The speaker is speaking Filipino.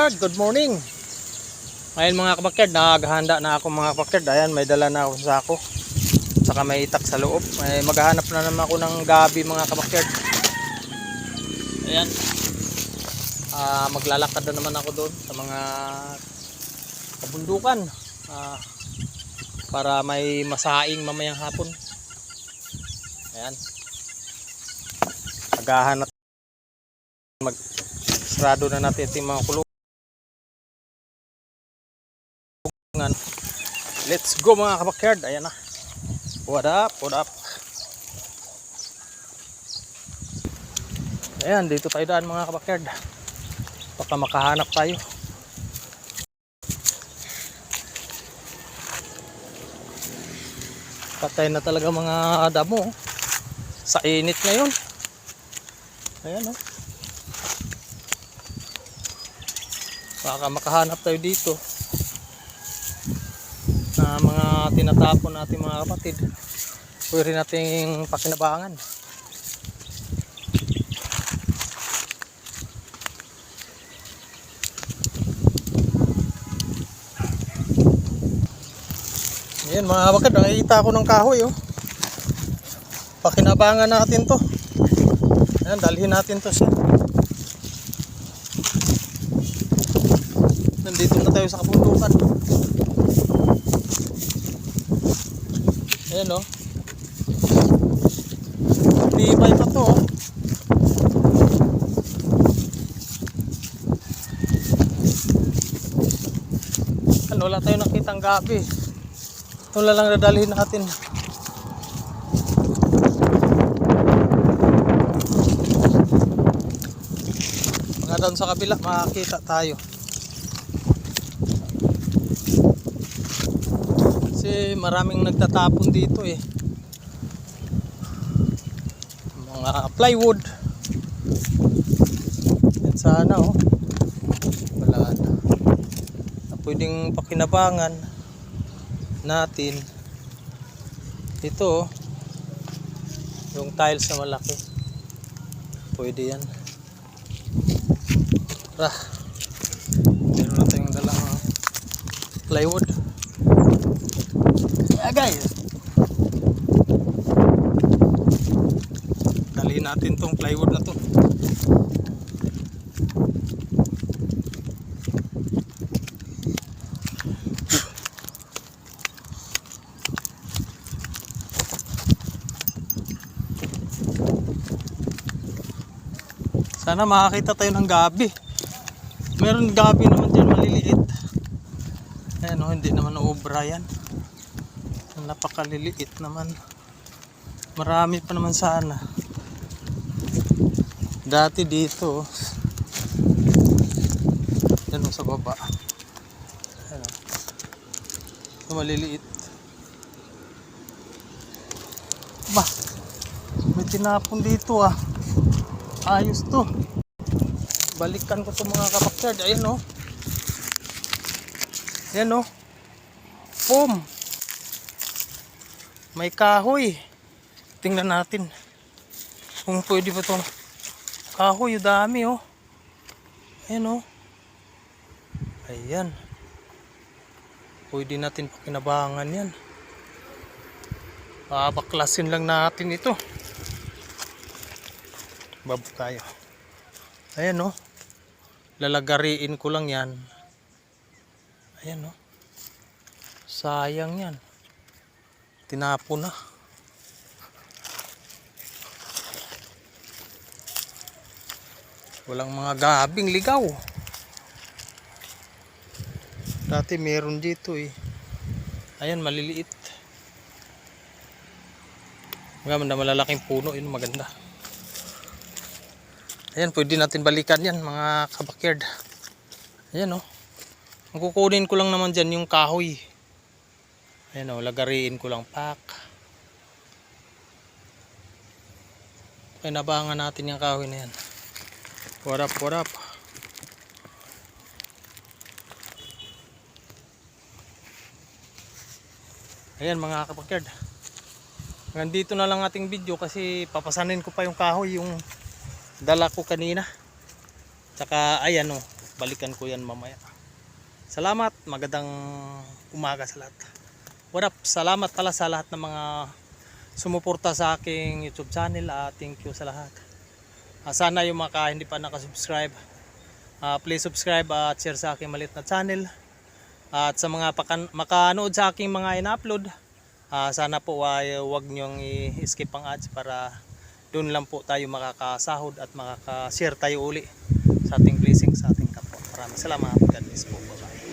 Kabakyard, good morning. Ngayon mga kabakyard, naghahanda na ako mga kabakyard. Ayan, may dala na ako sa sako. Saka may itak sa loob. May maghahanap na naman ako ng gabi mga kabakyard. Ayan. Ah, maglalakad na naman ako doon sa mga kabundukan. Ah, para may masaing mamayang hapon. Ayan. Maghahanap mag sarado na natin yung mga kulungan. Let's go mga kabakyard. Ayan na. What up? What up? Ayan, dito tayo daan mga kabakyard. Baka makahanap tayo. Patay na talaga mga damo. Sa init ngayon. Ayan oh. Baka makahanap tayo dito na mga tinatapon natin mga kapatid. Pwede nating pakinabangan. Ayan mga kapatid, nakikita ako ng kahoy oh. Pakinabangan natin to. Ayan, dalhin natin to siya. Nandito na tayo sa kabundukan. Ayan o. Tibay pa to. oh. Ano, wala tayo nakitang gabi. Ito na lang dadalhin natin. Mga sa kabila, makakita tayo. Kasi maraming nagtatapon dito eh. Mga plywood. Yan sana oh. Wala na. Na pwedeng pakinabangan natin. Ito oh. Yung tiles na malaki. Pwede yan. Tara. Meron na tayong dalang plywood. Guys. Dali natin tong plywood na to. Sana makakita tayo ng gabi. Meron gabi naman dyan maliliit. Ayan o, hindi naman obra yan napakaliliit naman. Marami pa naman sana. Dati dito yan sa baba. Yan o. Maliliit. Ba may tinapon dito ah. Ayos to. Balikan ko to mga kapakyard ayan o. Yan o. Foam may kahoy. Tingnan natin. Kung pwede ba itong kahoy. Dami oh. Ayan oh. Ayan. Pwede natin pakinabangan yan. Babaklasin lang natin ito. Bab tayo. Ayan oh. Lalagariin ko lang yan. Ayan oh. Sayang yan tinapo na. Walang mga gabing ligaw. Dati meron dito eh. Ayan maliliit. Maganda malalaking puno yun maganda. Ayan pwede natin balikan yan mga kabakyard ayan oh. Kukunin ko lang naman dyan yung kahoy Ayan o, lagariin ko lang pak. Pinabangan natin yung kahoy na yan. What up, what up? Ayan mga kapakyard. Nandito na lang ating video kasi papasanin ko pa yung kahoy yung dala ko kanina. Tsaka ayan o, balikan ko yan mamaya. Salamat, magandang umaga sa lahat. What up? Salamat pala sa lahat ng mga sumuporta sa aking YouTube channel. Ah, thank you sa lahat. Ah, sana yung mga hindi pa nakasubscribe, ah, please subscribe at share sa aking maliit na channel. At sa mga makanood sa aking mga in-upload, ah, sana po ay huwag niyong i-skip ang ads para doon lang po tayo makakasahod at makaka-share tayo uli sa ating blessing sa ating kapwa. Maraming salamat. God bless po. Bye-bye.